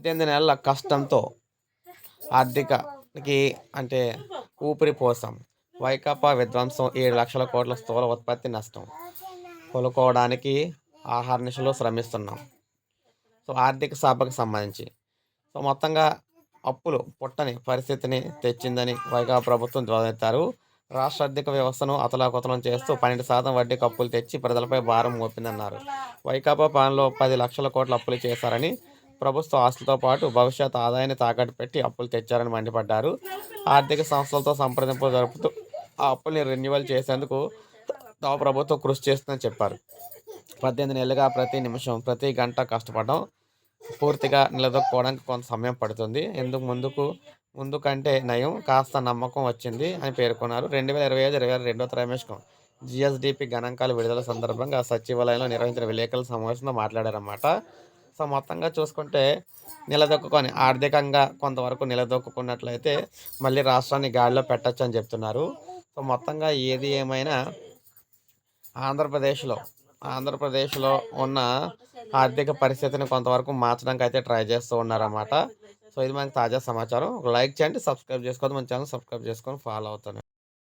పద్దెనిమిది నెలల కష్టంతో ఆర్థికకి అంటే ఊపిరి పోసాం. వైకాపా విధ్వంసం ఏడు లక్షల కోట్ల స్థూల ఉత్పత్తి నష్టం. కొలుకోవడానికి ఆహార నిశలు శ్రమిస్తున్నాం. సో ఆర్థిక సభకు సంబంధించి. సో మొత్తంగా అప్పులు పుట్టని పరిస్థితిని తెచ్చిందని వైకాపా ప్రభుత్వం ధ్వజెత్తారు రాష్ట్ర ఆర్థిక వ్యవస్థను అతలాకుతలం చేస్తూ పన్నెండు శాతం వడ్డీకి అప్పులు తెచ్చి ప్రజలపై భారం మోపిందన్నారు. వైకాపా పాలనలో పది లక్షల కోట్ల అప్పులు చేశారని ప్రభుత్వ ఆస్తులతో పాటు భవిష్యత్ ఆదాయాన్ని తాకట్టు పెట్టి అప్పులు తెచ్చారని మండిపడ్డారు. ఆర్థిక సంస్థలతో సంప్రదింపులు జరుపుతూ ఆ అప్పుల్ని రెన్యువల్ చేసేందుకు తమ ప్రభుత్వం కృషి చేస్తుందని చెప్పారు. పద్దెనిమిది నెలలుగా ప్రతి నిమిషం ప్రతి గంట కష్టపడడం పూర్తిగా నిలదొక్కుకోవడానికి కొంత సమయం పడుతుంది. ఎందుకు ముందుకు ముందు కంటే నయం కాస్త నమ్మకం వచ్చింది అని పేర్కొన్నారు. రెండు వేల ఇరవై ఐదు ఇరవై ఆరు రెండో త్రైమాసికం జిఎస్డిపి గణాంకాలు విడుదల సందర్భంగా సచివాలయంలో నిర్వహించిన విలేకరుల సమావేశంలో మాట్లాడారన్నమాట. సో మొత్తంగా చూసుకుంటే నిలదొక్కుకొని ఆర్థికంగా కొంతవరకు నిలదొక్కున్నట్లయితే మళ్ళీ రాష్ట్రాన్ని గాడిలో పెట్టచ్చు అని చెప్తున్నారు. సో మొత్తంగా ఏది ఏమైనా ఆంధ్రప్రదేశ్లో ఆంధ్రప్రదేశ్లో ఉన్న ఆర్థిక పరిస్థితిని కొంతవరకు మార్చడానికి అయితే ట్రై చేస్తూ ఉన్నారన్నమాట. సో ఇది మనకి తాజా సమాచారం. లైక్ చేయండి సబ్స్క్రైబ్ చేసుకోవద్దు. మన ఛానల్ సబ్స్క్రైబ్ చేసుకొని ఫాలో అవుతాను.